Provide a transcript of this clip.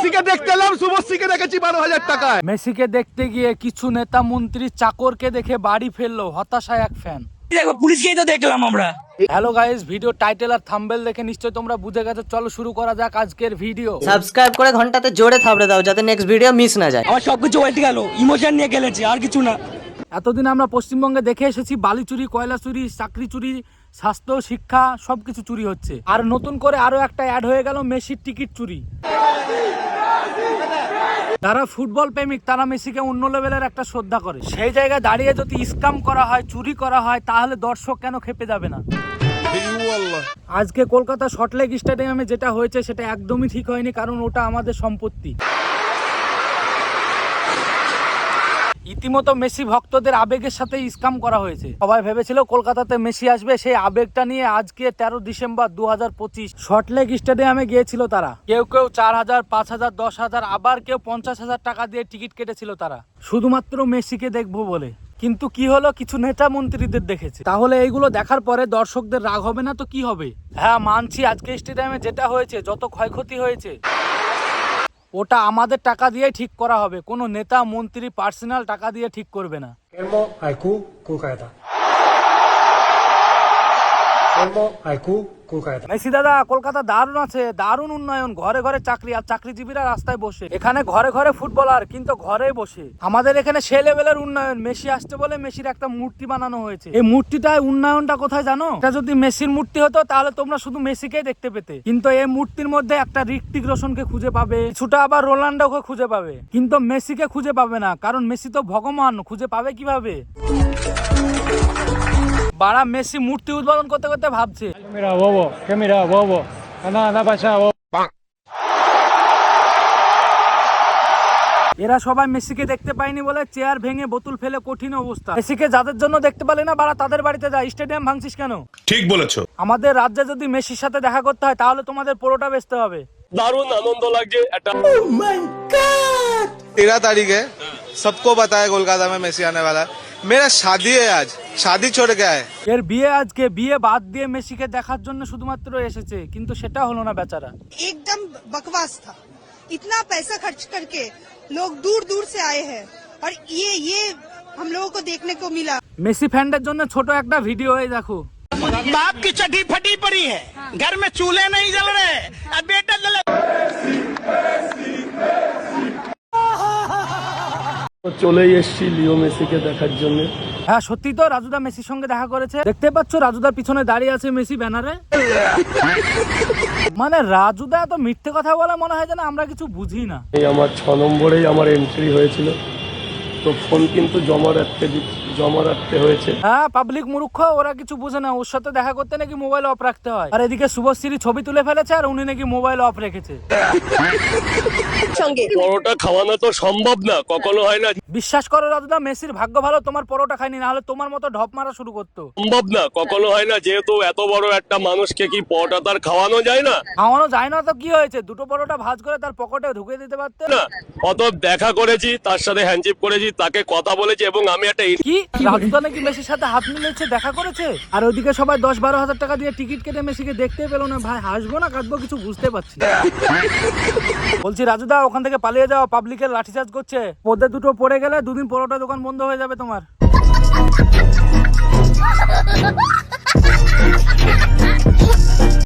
মেসিকে দেখতে এলাম শুভশ্রীকে দেখেছি বারো হাজার টাকায়। মেসিকে দেখতে গিয়ে কিছু নেতা মন্ত্রী চাকরকে দেখে বাড়ি ফেলল হতাশায় এক ফ্যান। দেখো পুলিশকেই তো দেখলাম আমরা। হ্যালো গাইস ভিডিও টাইটেল আর থাম্বেল দেখে নিশ্চয়ই তোমরা বুঝে গেছো। চলো শুরু করা যাক আজকের ভিডিও সাবস্ক্রাইব করে ঘন্টাতে জোরে থাবড়ে দাও যাতে নেক্সট ভিডিও মিস না যায়। আমার সবকিছু উল্টে গেল ইমোশন নিয়ে খেলেছে আর কিছু না। এতদিন আমরা পশ্চিমবঙ্গে দেখে এসেছি বালি চুরি কয়লা চুরি চাকরি চুরি স্বাস্থ্য শিক্ষা সবকিছু চুরি হচ্ছে। আর নতুন করে আরও একটা অ্যাড হয়ে গেল মেসির টিকিট চুরি। যারা ফুটবল প্রেমিক, তারা মেসিকে অন্য লেভেলের একটা শ্রদ্ধা করে। সেই জায়গায় দাঁড়িয়ে যদি স্কাম করা হয়, চুরি করা হয়, তাহলে দর্শক কেন খেপে যাবে না? আজকে কলকাতা শর্টলেগ স্টেডিয়ামে যেটা হয়েছে, সেটা একদমই ঠিক হয়নি, কারণ ওটা আমাদের সম্পত্তি। ইতিমতো মেসি ভক্তদের আবেগের সাথে স্কাম করা হয়েছে। সবাই ভেবেছিল কলকাতাতে মেসি আসবে, সেই আবেগটা নিয়ে আজকে তেরো ডিসেম্বর দু হাজার পঁচিশ শর্টলেক স্টেডিয়ামে গিয়েছিল তারা। কেউ কেউ চার হাজার, পাঁচ হাজার, দশ হাজার, আবার কেউ পঞ্চাশ হাজার টাকা দিয়ে টিকিট কেটেছিল তারা। শুধুমাত্র মেসিকে দেখব বলে। কিন্তু কি হলো, কিছু নেতা মন্ত্রীদের দেখেছে। তাহলে এইগুলো দেখার পরে দর্শকদের রাগ হবে না তো কি হবে? হ্যাঁ মানছি, আজকে স্টেডিয়ামে যেটা হয়েছে, যত ক্ষয়ক্ষতি হয়েছে। ওটা আমাদের টাকা দিয়ে ঠিক করা হবে। কোনো নেতা, মন্ত্রী পার্সোনাল টাকা দিয়ে ঠিক করবে না। Elmo Kukaeta. মেসি দাদা, কলকাতা দারুণ আছে, দারুণ উন্নয়ন, ঘরে ঘরে চাকরি, আর চাকরিজীবীরা রাস্তায় বসে। এখানে ঘরে ঘরে ফুটবলার, কিন্তু ঘরে বসে। আমাদের এখানে সে লেভেলের উন্নয়ন, মেসি আসছে বলে মেসির একটা মূর্তি বানানো হয়েছে। এই মূর্তিটায় উন্নয়নটা কোথায় জানো? এটা যদি মেসির মূর্তি হতো, তাহলে তোমরা শুধু মেসিকেই দেখতে পেতে। কিন্তু এই মূর্তির মধ্যে একটা ঋত্বিক রোশনকে খুঁজে পাবে, কিছুটা আবার রোনাল্ডোকে খুঁজে পাবে। কিন্তু মেসিকে খুঁজে পাবে না, কারণ মেসি তো ভগবান, খুঁজে পাবে কীভাবে? বাড়া মেসি মূর্তি উদ্বোধন করতে করতে ভাবছে Mira, bobo. ¿Qué mira, bobo? Anda, anda para allá, bobo. এরা সবাই মেসিকে দেখতে পায়নি বলে চেয়ার ভেঙে বোতল ফেলে কঠিন অবস্থা মেসিকে যাদের জন্য দেখতে পালে না বাড়া তাদের বাড়িতে যায় স্টেডিয়াম ভাঙছিস কেন ঠিক বলেছো আমাদের রাজ্যে যদি মেসির সাথে দেখা করতে হয় তাহলে তোমাদের পুরোটা বেচতে হবে तेरह तारीख है सबको पता है कोलकाता में मेसी आने वाला है मेरा शादी है आज शादी छोड़ के आए এর বিয়ে আজকে বিয়ে বাদ দিয়ে মেসিকে দেখার জন্য শুধুমাত্র এসেছে কিন্তু সেটা হলো না বেচারা एकदम बकवास था इतना पैसा खर्च करके लोग दूर दूर से आए हैं और ये ये हम लोगों को देखने को मिला মেসি ফ্যানদের জন্য ছোট একটা ভিডিও এই দেখো बाप की चड्डी फटी पड़ी है घर में चूल्हे नहीं जल रहे চলেই এসছি লিও মেসিকে দেখার জন্য। হ্যাঁ সত্যি তো রাজুদা মেসির সঙ্গে দেখা করেছে। দেখতে পাচ্ছ রাজুদার পিছনে দাঁড়িয়ে আছে মেসি ব্যানারে? মানে রাজুদা এত মিথ্যে কথা বলে মনে হয় যেন আমরা কিছু বুঝি না। এই আমার ছ নম্বরেই আমার এন্ট্রি হয়েছিল। তো ফোন কিন্তু জমা রাখতে দি- জমা রাখতে হয়েছে। হ্যাঁ পাবলিক মূর্খ ওরা কিছু বুঝে না। ওর সাথে দেখা করতে নাকি মোবাইল অফ রাখতে হয়। আর এদিকে শুভশ্রী ছবি তুলে ফেলেছে আর উনি নাকি মোবাইল অফ রেখেছে। পরোটা খাওয়ানো তো সম্ভব না কখনো হয় না। বিশ্বাস করো রাজুদা মেসির ভাগ্য ভালো তোমার পরোটা খাইনি না হলে তোমার মতো ঢপ মারা শুরু করতো। সম্ভব না কখনো হয় না যেহেতু এত বড় একটা মানুষকে কি পরোটা তার খাওয়ানো যায় না? খাওয়ানো যায় না তো কি হয়েছে? দুটো পরোটা ভাজ করে তার পকেটে ঢুকে দিতে পারতে? না অত দেখা করেছি তার সাথে হ্যান্ডশিপ করেছি তাকে কথা বলেছি এবং আমি একটা কি রাজুদা নাকি মেসির সাথে হাত মিলেছে দেখা করেছে? আর ওইদিকে সবাই দশ বারো হাজার টাকা দিয়ে টিকিট কেটে মেসিকে দেখতে পেল না। ভাই হাসবো না কাঁদবো কিছু বুঝতে পারছি। বলছি রাজুদা ওখান থেকে পালিয়ে যাও পাবলিকের লাঠিচার্জ করছে। পদে দুটো পড়ে গেলে দুদিন পরোটা দোকান বন্ধ হয়ে যাবে তোমার।